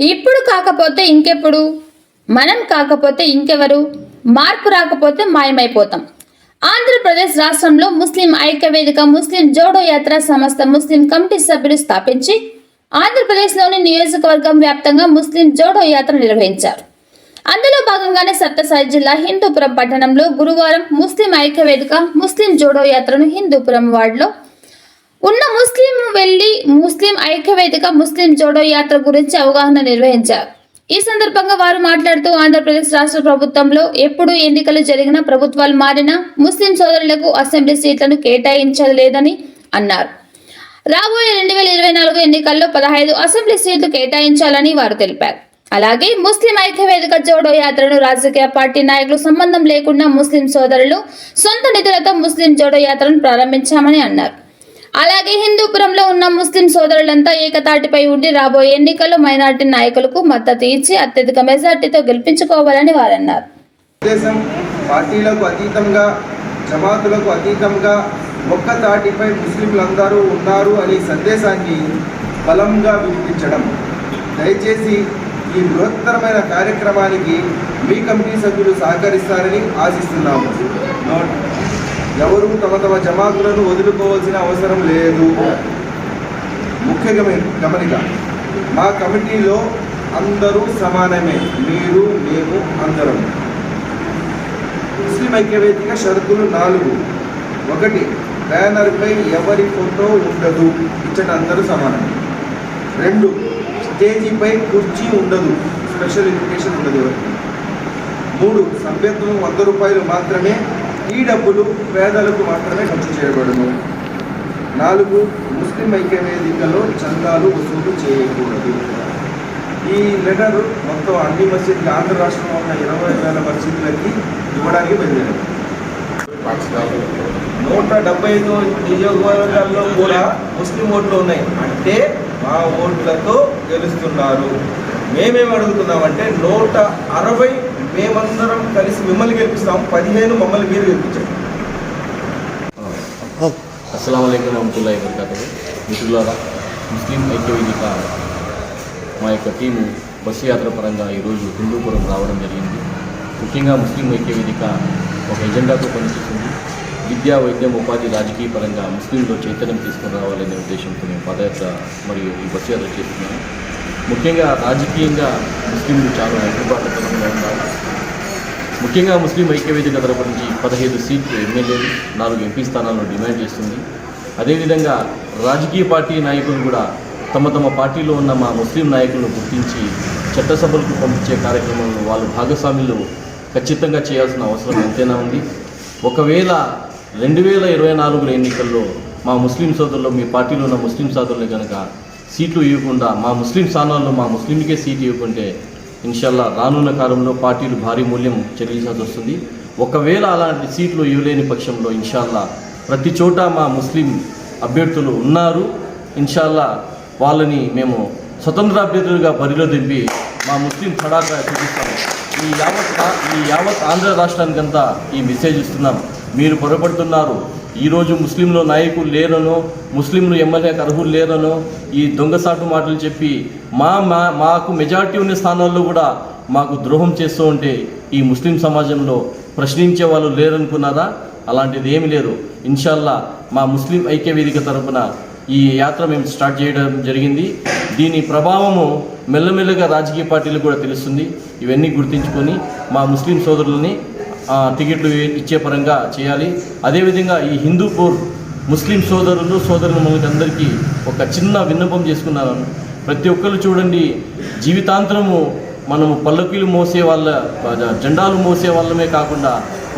ఇప్పుడు కాకపోతే ఇంకెప్పుడు? మనం కాకపోతే ఇంకెవరు? మార్పు రాకపోతే మాయమైపోతాం. ఆంధ్రప్రదేశ్ రాష్ట్రంలో ముస్లిం ఐక్యవేదిక ముస్లిం జోడో యాత్ర సంస్థ ముస్లిం కమిటీ సభ్యులు స్థాపించి ఆంధ్రప్రదేశ్లోని నియోజకవర్గం వ్యాప్తంగా ముస్లిం జోడో యాత్ర నిర్వహించారు. అందులో భాగంగానే సత్యసాయి జిల్లా హిందూపురం పట్టణంలో గురువారం ముస్లిం ఐక్యవేదిక ముస్లిం జోడో యాత్రను హిందూపురం వార్డులో ఉన్న ముస్లిం వెళ్ళి ముస్లిం ఐక్యవేదిక ముస్లిం జోడో యాత్ర గురించి అవగాహన నిర్వహించారు. ఈ సందర్భంగా వారు మాట్లాడుతూ ఆంధ్రప్రదేశ్ రాష్ట్ర ప్రభుత్వంలో ఎప్పుడు ఎన్నికలు జరిగినా ప్రభుత్వాలు మారినా ముస్లిం సోదరులకు అసెంబ్లీ సీట్లను కేటాయించలేదని అన్నారు. రాబోయే రెండు వేల ఇరవై నాలుగు ఎన్నికల్లో పదహైదు అసెంబ్లీ సీట్లు కేటాయించాలని వారు తెలిపారు. అలాగే ముస్లిం ఐక్యవేదిక జోడో యాత్రను రాజకీయ పార్టీ నాయకులు సంబంధం లేకుండా ముస్లిం సోదరులు సొంత నిధులతో ముస్లిం జోడో యాత్రను ప్రారంభించామని అన్నారు. అలాగే హిందూపురంలో ఉన్న ముస్లిం సోదరులంతా ఏకతాటిపై ఉండి రాబోయే ఎన్నికల్లో మైనార్టీ నాయకులకు మద్దతు ఇచ్చి అత్యధిక మెజార్టీతో గెలిపించుకోవాలని వారన్నారు. పార్టీలకు అతీతంగా జమాతులకు అతీతంగా ఒక్క తాటిపై ముస్లింలందరూ ఉన్నారు అనే సందేశాన్ని బలంగా వినిపించడం. దయచేసి ఈ బృహత్తరమైన కార్యక్రమానికి మీ కమిటీ సభ్యులు సహకరిస్తారని ఆశిస్తున్నాము. నోట్ ఎవరు తమ తమ జమాతులను వదులుకోవాల్సిన అవసరం లేదు. ముఖ్య గమనిక మా కమిటీలో అందరూ సమానమే. మీరు మేము అందరం. ముస్లిం ఐక్యవేదిక షరతులు నాలుగు. ఒకటి బ్యానర్పై ఎవరి ఫోటో ఉండదు. ఇచ్చట అందరూ సమానం రెండు స్టేజీపై కుర్చీ ఉండదు. స్పెషల్ ఇన్విటేషన్ ఉండదు ఎవరికి. మూడు సభ్యత్వం వంద రూపాయలు మాత్రమే ఈ డబ్బులు పేదలకు మాత్రమే ఖర్చు చేయబడును. నాలుగు ముస్లిం ఐక్యవేదికలో చందాలు వసూలు చేయకూడదు. ఈ లెటర్ మొత్తం అన్ని మసీదులు ఆంధ్ర రాష్ట్రంలో ఉన్న ఇరవై వేల మసీదులకి ఇవ్వడానికి బయలుదేరారు. నూట డెబ్బై ఐదు నియోజకవర్గాల్లో కూడా ముస్లిం ఓట్లు ఉన్నాయి. అంటే మా ఓట్లతో గెలుస్తున్నారు. మేమేం అడుగుతున్నామంటే నూట అరవై మేమందరం కలిసి మిమ్మల్ని గెలిపిస్తాం. పదిహేను మమ్మల్ని మీరు గెలిపించండి. అస్సలం అయికం రహమతుల్లాhi వబర్కాతుహు. మిత్రులారా ముస్లిం ఐక్యవేదిక మా యొక్క టీము బస్సు యాత్ర పరంగా ఈరోజు హిందూపురం రావడం జరిగింది. ముఖ్యంగా ముస్లిం ఐక్యవేదిక ఒక ఎజెండాతో పనిచేస్తుంది. విద్యా వైద్యం ఉపాధి రాజకీయ పరంగా ముస్లింలో చైతన్యం తీసుకుని రావాలనే ఉద్దేశంతో మేము పాదయాత్ర మరియు ఈ బస్సు యాత్ర చేస్తున్నాము. ముఖ్యంగా రాజకీయంగా ముస్లింలు చాలా వెనుకబాటు ఉన్నారు ముఖ్యంగా ముస్లిం ఐక్యవేదిక తరపు నుంచి పదహైదు సీట్లు ఎమ్మెల్యేలు నాలుగు ఎంపీ స్థానాలను డిమాండ్ చేస్తుంది. అదేవిధంగా రాజకీయ పార్టీ నాయకులు కూడా తమ తమ పార్టీలో ఉన్న మా ముస్లిం నాయకులను గుర్తించి చట్టసభలకు పంపించే కార్యక్రమంలో వాళ్ళు భాగస్వాములు ఖచ్చితంగా చేయాల్సిన అవసరం ఎంతైనా ఉంది. ఒకవేళ రెండు వేల ఇరవై నాలుగుల ఎన్నికల్లో మా ముస్లిం సోదరులు మీ పార్టీలో ఉన్న ముస్లిం సోదరులు కనుక సీట్లు ఇవ్వకుండా మా ముస్లిం స్థానాల్లో మా ముస్లింకే సీటు ఇవ్వకుంటే ఇన్షల్లా రానున్న కాలంలో పార్టీలు భారీ మూల్యం చెల్లించాల్సి వస్తుంది. ఒకవేళ అలాంటి సీట్లు ఇవ్వలేని పక్షంలో ఇన్షాల్లా ప్రతి చోట మా ముస్లిం అభ్యర్థులు ఉన్నారు. ఇన్షాల్లా వాళ్ళని మేము స్వతంత్ర అభ్యర్థులుగా బరిలో దింపి మా ముస్లిం తడాగా చూపిస్తాం. ఈ యావత్ ఈ యావత్ ఆంధ్ర రాష్ట్రానికంతా ఈ మెసేజ్ ఇస్తున్నాం. మీరు పొరపడుతున్నారు. ఈరోజు ముస్లింలు నాయకులు లేరనో ముస్లింలు ఎమ్మెల్యేకి అర్హులు లేరనో ఈ దొంగసాటు మాటలు చెప్పి మా మా మాకు మెజార్టీ ఉన్న స్థానాల్లో కూడా మాకు ద్రోహం చేస్తూ ఉంటే ఈ ముస్లిం సమాజంలో ప్రశ్నించే వాళ్ళు లేరనుకున్నారా? అలాంటిది ఏమి లేరు ఇన్షాల్లా మా ముస్లిం ఐక్య వేదిక తరపున ఈ యాత్ర మేము స్టార్ట్ చేయడం జరిగింది. దీని ప్రభావము మెల్లమెల్లగా రాజకీయ పార్టీలు కూడా తెలుస్తుంది. ఇవన్నీ గుర్తించుకొని మా ముస్లిం సోదరులని టికెట్లు ఇచ్చే పరంగా చేయాలి. అదేవిధంగా ఈ హిందూపూర్ ముస్లిం సోదరులు సోదరులు అందరికీ ఒక చిన్న విన్నపం చేసుకున్నాను. ప్రతి ఒక్కరు చూడండి జీవితాంతరము మనము పల్లకీలు మోసే వాళ్ళ జెండాలు మోసే వాళ్ళమే కాకుండా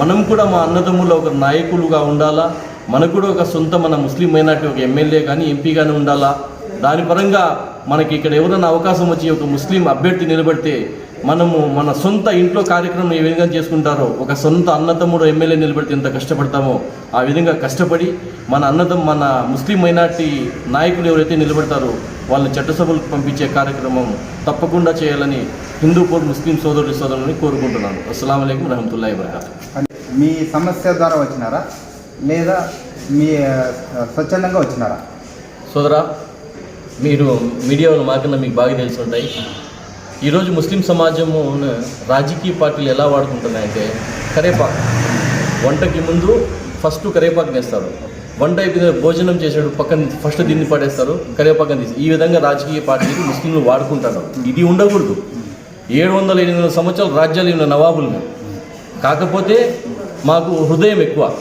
మనం కూడా మా అన్నదమ్ముల ఒక నాయకులుగా ఉండాలా? మనకు కూడా ఒక సొంత మన ముస్లిం మైనార్టీ ఒక ఎమ్మెల్యే కానీ ఎంపీ కానీ ఉండాలా? దాని పరంగా మనకి ఇక్కడ ఎవరైనా అవకాశం వచ్చి ఒక ముస్లిం అభ్యర్థి నిలబడితే మనము మన సొంత ఇంట్లో కార్యక్రమం ఏ విధంగా చేసుకుంటారో ఒక సొంత అన్నతమ్ముడు ఎమ్మెల్యే నిలబడితే ఎంత కష్టపడతామో ఆ విధంగా కష్టపడి మన అన్నదం మన ముస్లిం మైనార్టీ నాయకులు ఎవరైతే నిలబడతారో వాళ్ళని చట్టసభలకు పంపించే కార్యక్రమం తప్పకుండా చేయాలని హిందూపూర్ ముస్లిం సోదరులు సోదరులని కోరుకుంటున్నాను. అస్సలం అయికం రహమతుల్లాhi వరకాతు మీ సమస్య ద్వారా వచ్చినారా? లేదా మీ స్వచ్ఛందంగా వచ్చినారా? సోదరా మీరు మీడియాలో మాకన్నా మీకు బాగా తెలిసి ఉంటాయి. ఈరోజు ముస్లిం సమాజము రాజకీయ పార్టీలు ఎలా వాడుకుంటున్నాయంటే కరేపాకు. వంటకి ముందు ఫస్ట్ కరేపాకు వేస్తారు. వంట అయిపోయిన భోజనం చేసాడు పక్కన ఫస్ట్ దీన్ని పడేస్తారు కరేపాకని తీసి. ఈ విధంగా రాజకీయ పార్టీలు ముస్లింలు వాడుకుంటారు. ఇది ఉండకూడదు. ఏడు వందల ఎనిమిది వందల సంవత్సరాలు రాజ్యాలు ఉన్న నవాబులు మేము. కాకపోతే మాకు హృదయం ఎక్కువ.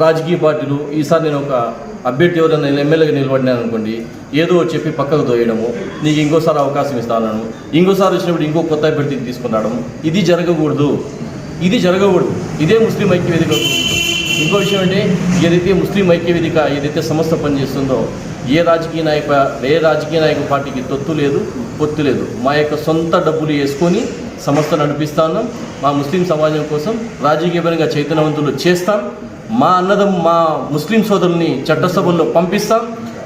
రాజకీయ పార్టీలు ఈసారి నేను ఒక అభ్యర్థి ఎవరైనా ఎమ్మెల్యేగా నిలబడినాను అనుకోండి ఏదో చెప్పి పక్కకు దోయడము నీకు ఇంకోసారి అవకాశం ఇస్తాను ఇంకోసారి వచ్చినప్పుడు ఇంకో కొత్త అభ్యర్థిని తీసుకున్నాడము ఇది జరగకూడదు. ఇది జరగకూడదు. ఇదే ముస్లిం ఐక్య వేదిక ఇంకో విషయం అంటే ఏదైతే ముస్లిం ఐక్య వేదిక ఏదైతే సంస్థ పనిచేస్తుందో ఏ రాజకీయ నాయక ఏ రాజకీయ నాయక పార్టీకి తొత్తు లేదు పొత్తు లేదు. మా యొక్క సొంత డబ్బులు వేసుకొని సంస్థ నడిపిస్తాను. మా ముస్లిం సమాజం కోసం రాజకీయపరంగా చైతన్యవంతులు చేస్తాం. మా అన్నదం మా ముస్లిం సోదరుల్ని చట్టసభల్లో పంపిస్తాం.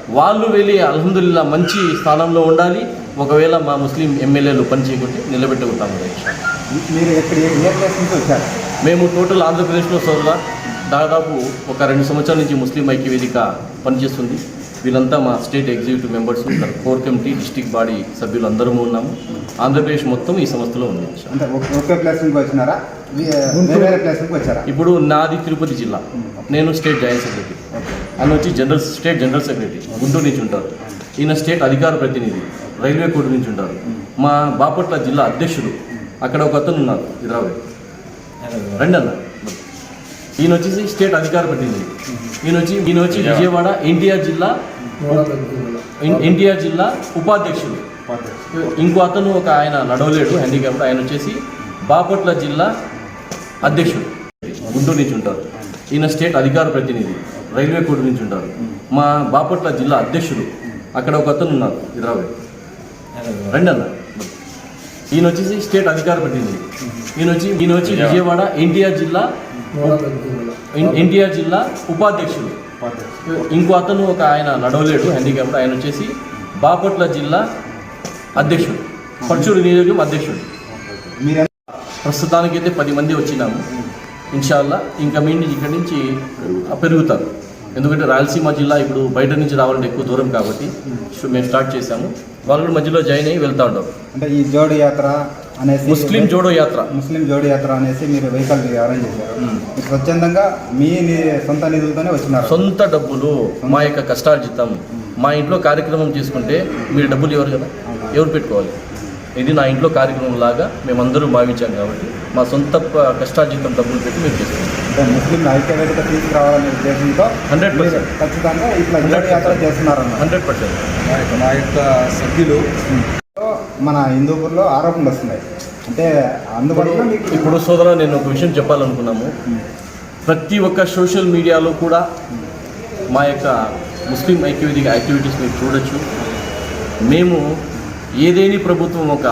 వాళ్ళు వెళ్ళి అల్హమ్దుల్లా మంచి స్థానంలో ఉండాలి. ఒకవేళ మా ముస్లిం ఎమ్మెల్యేలు పనిచేయకుంటే నిలబెట్టుకుంటాము మీరు వచ్చారు? మేము టోటల్ ఆంధ్రప్రదేశ్లో సోదరుల దాదాపు ఒక రెండు సంవత్సరాల నుంచి ముస్లిం ఐక్య వేదిక పనిచేస్తుంది. వీళ్ళంతా మా state executive members. Core committee district body సభ్యులు అందరము ఉన్నాము. ఆంధ్రప్రదేశ్ మొత్తం ఈ సంస్థలో ఉంది. అంటే ఒకే ప్లేస్ నుంచి వచ్చినారా? ఇప్పుడు నాది తిరుపతి జిల్లా. నేను స్టేట్ జాయింట్ సెక్రటరీ ఆయన వచ్చి general state general secretary Guntur నుంచి ఉంటారు. ఈయన స్టేట్ అధికార ప్రతినిధి. రైల్వే కోర్టు నుంచి ఉంటారు. మా బాపట్ల జిల్లా అధ్యక్షుడు. అక్కడ ఒక అతను ఉన్నారు ఇద్రావు రండి అన్న ఈయన వచ్చేసి స్టేట్ అధికార ప్రతినిధి. ఈయన వచ్చి ఈయన వచ్చి విజయవాడ. ఎన్టీఆర్ జిల్లా ఎన్- ఎన్టీఆర్ జిల్లా ఉపాధ్యక్షుడు. ఇంకో అతను ఒక ఆయన నడవలేడు హ్యాండిక్యాప్డ్ ఆయన వచ్చేసి బాపట్ల జిల్లా అధ్యక్షుడు గుంటూరు నుంచి ఉంటారు. ఈయన స్టేట్ అధికార ప్రతినిధి రైల్వే కోర్టు నుంచి ఉంటారు. మా బాపట్ల జిల్లా అధ్యక్షుడు అక్కడ ఒక అతను ఉన్నారు ఇద్రావు రండి అన్న ఈయన వచ్చేసి స్టేట్ అధికార ప్రతినిధి. ఈయన వచ్చి ఈయన వచ్చి విజయవాడ. ఎన్టీఆర్ జిల్లా ఎన్- ఎన్టీఆర్ జిల్లా ఉపాధ్యక్షుడు. ఇంకో అతను ఒక ఆయన నడవలేడు హ్యాండిక్యాప్డ్. ఆయన వచ్చేసి బాపట్ల జిల్లా అధ్యక్షుడు. పర్చూరు నియోజకవర్గం అధ్యక్షుడు. ప్రస్తుతానికైతే పది మంది వచ్చినాము. ఇన్షాల్లా ఇంకా మీ ఇక్కడి నుంచి పెరుగుతారు. ఎందుకంటే రాయలసీమ జిల్లా ఇప్పుడు బయట నుంచి రావాలంటే ఎక్కువ దూరం కాబట్టి సో మేము స్టార్ట్ చేశాము. వాళ్ళు కూడా మధ్యలో జాయిన్ అయ్యి వెళ్తూ ఉంటారు అంటే ఈ జోడి యాత్ర అనేసి ముస్లిం జోడో యాత్ర. ముస్లిం జోడి యాత్ర అనేసి మీరు వెహికల్ అరేంజ్ చేశారు. స్వచ్ఛందంగా మీ సొంత నిధులతోనే వచ్చినారు. సొంత డబ్బులు మా యొక్క కష్టార్జితం. మా ఇంట్లో కార్యక్రమం చేసుకుంటే మీరు డబ్బులు ఎవరు కదా? ఎవరు పెట్టుకోవాలి? ఇది నా ఇంట్లో కార్యక్రమం లాగా మేమందరం భావించాం కాబట్టి మా సొంత కష్టార్జితం డబ్బులు పెట్టి మేము చేస్తాం. అంటే ముస్లిం ఐక్యవేదిక తీసుకురావాలనే ఉద్దేశంతో 100% మీరు ఖచ్చితంగా ఇట్లా యాత్ర చేస్తున్నారు అన్నమాట. Hundred percent. మా యొక్క సభ్యులు మన హిందూపూర్లో ఆరోపణలు వస్తున్నాయి. అంటే అందువల్ల మీకు ఇప్పుడు సోదరా నేను ఒక విషయం చెప్పాలనుకున్నాము. ప్రతి ఒక్క సోషల్ మీడియాలో కూడా మా యొక్క ముస్లిం ఐక్యవేదిక యాక్టివిటీస్ మీరు చూడొచ్చు. మేము ఏదేని ప్రభుత్వం ఒక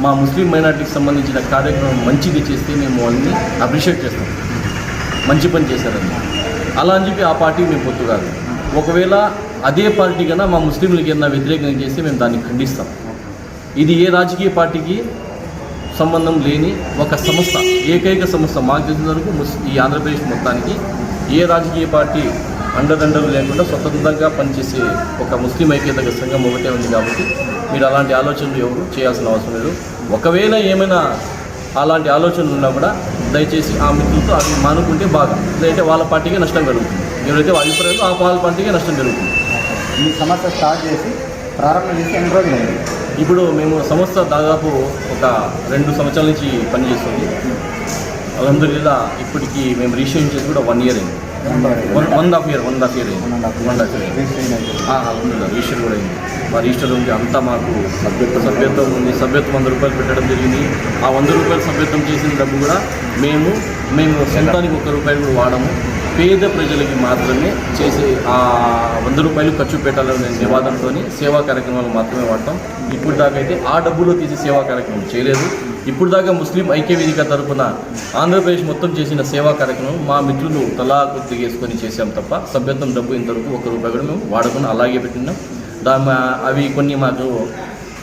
మా ముస్లిం మైనార్టీకి సంబంధించిన కార్యక్రమం మంచిది చేస్తే మేము వాళ్ళని అప్రిషియేట్ చేస్తాం. మంచి పని చేశారని. అలా అని చెప్పి ఆ పార్టీ మేము పొత్తు కాదు. ఒకవేళ అదే పార్టీ కన్నా మా ముస్లింలకి ఏదైనా వ్యతిరేకంగా చేస్తే మేము దాన్ని ఖండిస్తాం. ఇది ఏ రాజకీయ పార్టీకి సంబంధం లేని ఒక సంస్థ ఏకైక సంస్థ మాకు తెలిసిన వరకు ఈ ఆంధ్రప్రదేశ్ మొత్తానికి ఏ రాజకీయ పార్టీ అండదండలు లేకుండా స్వతంత్రంగా పనిచేసే ఒక ముస్లిం ఐక్యత సంఘం ఒకటే ఉంది కాబట్టి మీరు అలాంటి ఆలోచనలు ఎవరు చేయాల్సిన అవసరం లేదు. ఒకవేళ ఏమైనా అలాంటి ఆలోచనలు ఉన్నా కూడా దయచేసి ఆ మిత్రులతో అవి మానుకుంటే బాగా. లేదంటే వాళ్ళ పార్టీకే నష్టం కలుగుతుంది. ఎవరైతే అభిప్రాయాలు ఆ వాళ్ళ పార్టీకే నష్టం జరుగుతుంది. మీ సమస్య స్టార్ట్ చేసి ప్రారంభం చేసి ఎన్ని రోజులు ఇప్పుడు మేము సంస్థ దాదాపు ఒక రెండు సంవత్సరాల నుంచి పనిచేస్తుంది. అల్హమ్దుల్లా ఇప్పటికి మేము రిజిస్ట్రేషన్ చేసి కూడా వన్ ఇయర్ అయింది. One one half year one half year అయింది. వన్ హాఫ్ ఇయర్ రిజిస్టర్ కూడా అయింది. మా రిజిస్టర్ ఉంది అంతా మాకు సభ్యత్వం. సభ్యత్వం ఉంది. సభ్యత్వం వంద రూపాయలు పెట్టడం జరిగింది. ఆ వంద రూపాయలు సభ్యత్వం చేసిన డబ్బు కూడా మేము మేము సొంతానికి ఒక్క రూపాయలు కూడా వాడము. పేద ప్రజలకి మాత్రమే చేసే ఆ వంద రూపాయలు ఖర్చు పెట్టాలనే నివాదంతో సేవా కార్యక్రమాలు మాత్రమే వాడతాం. ఇప్పుడు దాకా అయితే ఆ డబ్బులో తీసి సేవా కార్యక్రమం చేయలేదు. ఇప్పుడు దాకా ముస్లిం ఐక్య వేదిక తరఫున ఆంధ్రప్రదేశ్ మొత్తం చేసిన సేవా కార్యక్రమం మా మిత్రులు తలా కొద్దిగా వేసుకొని చేసాం తప్ప సభ్యత్వం డబ్బు ఇంతవరకు ఒక రూపాయి కూడా మేము వాడకుండా అలాగే పెట్టినాం దా అవి కొన్ని మాకు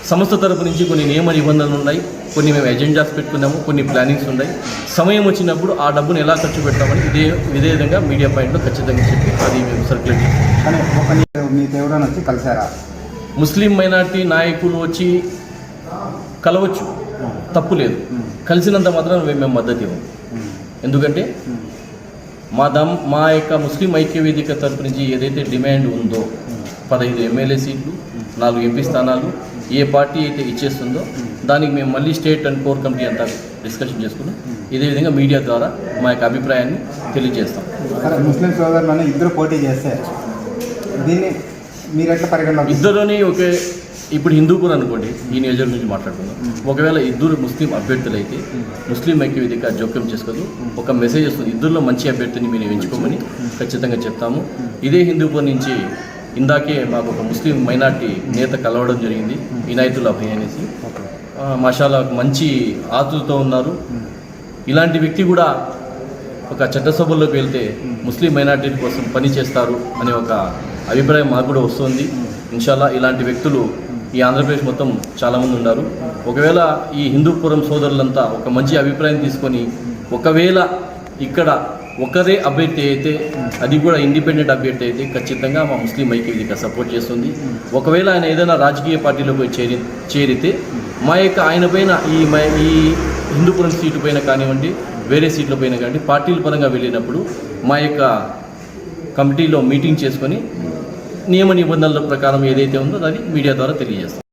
సంస్థ తరపు నుంచి కొన్ని నియమ నిబంధనలు ఉన్నాయి కొన్ని మేము ఎజెండాస్ పెట్టుకున్నాము కొన్ని ప్లానింగ్స్ ఉన్నాయి. సమయం వచ్చినప్పుడు ఆ డబ్బును ఎలా ఖర్చు పెడతామని ఇదే ఇదే విధంగా మీడియా పాయింట్లో ఖచ్చితంగా చెప్పి అది మేము సర్క్యులేట్ చేస్తాం. కానీ ఒక నీ- మీ దేవుడని వచ్చి కలిసారా ముస్లిం మైనార్టీ నాయకులు వచ్చి కలవచ్చు. తప్పు లేదు. కలిసినంత మాత్రం మేము మద్దతు ఇవ్వం. ఎందుకంటే మా దమ్ మా యొక్క ముస్లిం ఐక్య వేదిక తరపు నుంచి ఏదైతే డిమాండ్ ఉందో పదహైదు ఎమ్మెల్యే సీట్లు నాలుగు ఎంపీ స్థానాలు ఏ పార్టీ అయితే ఇచ్చేస్తుందో దానికి మేము మళ్ళీ స్టేట్ అండ్ కోర్ కమిటీ అంతా డిస్కషన్ చేసుకున్నాం ఇదే విధంగా మీడియా ద్వారా మా యొక్క అభిప్రాయాన్ని తెలియజేస్తాం. ముస్లిం సోదరులను ఇద్దరు పోటీ చేస్తే దీన్ని మీరు ఎట్లా పరిగణలోకి ఇద్దరుని ఒకే ఇప్పుడు హిందూపూర్ అనుకోండి ఈ నియోజకవర్గం నుంచి మాట్లాడుకుందాం. ఒకవేళ ఇద్దరు ముస్లిం అభ్యర్థులు అయితే ముస్లిం ఐక్య వేదిక జోక్యం చేసుకోదు ఒక మెసేజ్ వస్తుంది ఇద్దరులో మంచి అభ్యర్థిని మీరు ఎంచుకోమని ఖచ్చితంగా చెప్తాము. ఇదే హిందూపూర్ నుంచి ఇందాకే మాకు ఒక ముస్లిం మైనార్టీ నేత కలవడం జరిగింది ఇనాయతుల్ అభయ్ అనేసి. ఆ, మాషాలా మంచి ఆతులతో ఉన్నారు. ఇలాంటి వ్యక్తి కూడా ఒక చట్టసభల్లోకి వెళ్తే ముస్లిం మైనార్టీ కోసం పని చేస్తారు అనే ఒక అభిప్రాయం మాకు కూడా వస్తుంది. ఇన్షాల్లా ఇలాంటి వ్యక్తులు ఈ ఆంధ్రప్రదేశ్ మొత్తం చాలామంది ఉన్నారు. ఒకవేళ ఈ హిందూపురం సోదరులంతా ఒక మంచి అభిప్రాయం తీసుకొని ఒకవేళ ఇక్కడ ఒకరే అభ్యర్థి అయితే అది కూడా ఇండిపెండెంట్ అభ్యర్థి అయితే ఖచ్చితంగా మా ముస్లిం ఐక్యవేదిక సపోర్ట్ చేస్తుంది. ఒకవేళ ఆయన ఏదైనా రాజకీయ పార్టీలో పోయి చేరి చేరితే మా యొక్క ఆయన పైన ఈ ఈ హిందూపురం సీటు పైన కానివ్వండి వేరే సీట్ల పైన కానివ్వండి పార్టీల పరంగా వెళ్ళినప్పుడు మా యొక్క కమిటీలో మీటింగ్ చేసుకొని నియమ నిబంధనల ప్రకారం ఏదైతే ఉందో అది మీడియా ద్వారా తెలియజేస్తాం.